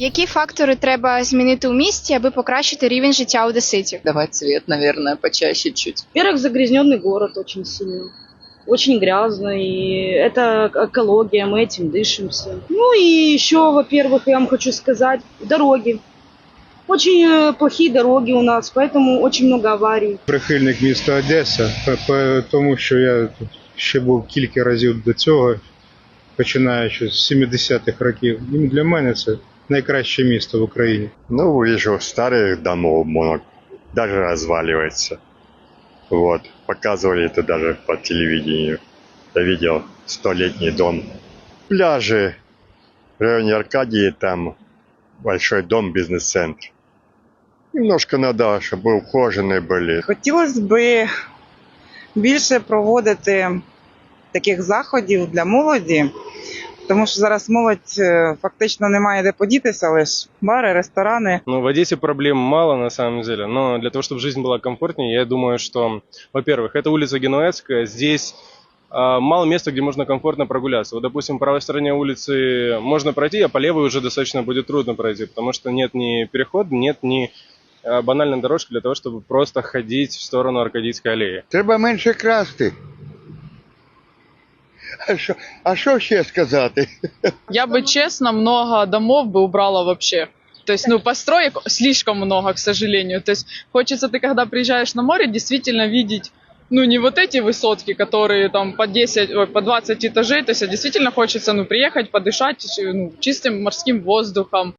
Які фактори треба змінити у місті, аби покращити рівень життя одеситів? Давать свет, наверное, почаще чуть. Во-первых, загрязненный город очень сильно. Очень грязный. и Это экология, мы этим дышимся. Ну и еще, во-первых, я вам хочу сказать, дороги. Очень э, плохие дороги у нас, поэтому очень много аварий. прихильник міста Одеса, по- по- тому що я тут ще був кілька разів до цього, починаючи з 70-х років. І для мене це найкраще місто в Україні. Ну, вижу, старых домов много, даже разваливается. Вот, показывали это даже по телевидению. Я видел столетний дом. Пляжи в районе Аркадии, там большой дом, бизнес-центр. Немножко надо, чтобы ухоженные были. Хотілося б більше проводити таких заходів для молоді, Тому що зараз молодь фактично не має де подітися, лише бари, ресторани. Ну, в Одессе проблем мало на самом деле, но для того, чтобы жизнь была комфортнее, я думаю, что, во-первых, это улица Генуэзская, здесь а, мало места, где можно комфортно прогуляться. Вот, допустим, по правой стороне улицы можно пройти, а по левой уже достаточно будет трудно пройти, потому что нет ни перехода, нет ни а, банальной дорожки для того, чтобы просто ходить в сторону Аркадийской аллеи. Треба менше красти. А що, а ще сказати? Я бы честно много домов бы убрала вообще. То есть, ну, построек слишком много, к сожалению. То есть, хочется ты, когда приезжаешь на море, действительно видеть, ну, не вот эти высотки, которые там по 10, ой, по 20 этажей, то есть, действительно хочется, ну, приехать, подышать, ну, чистым морским воздухом.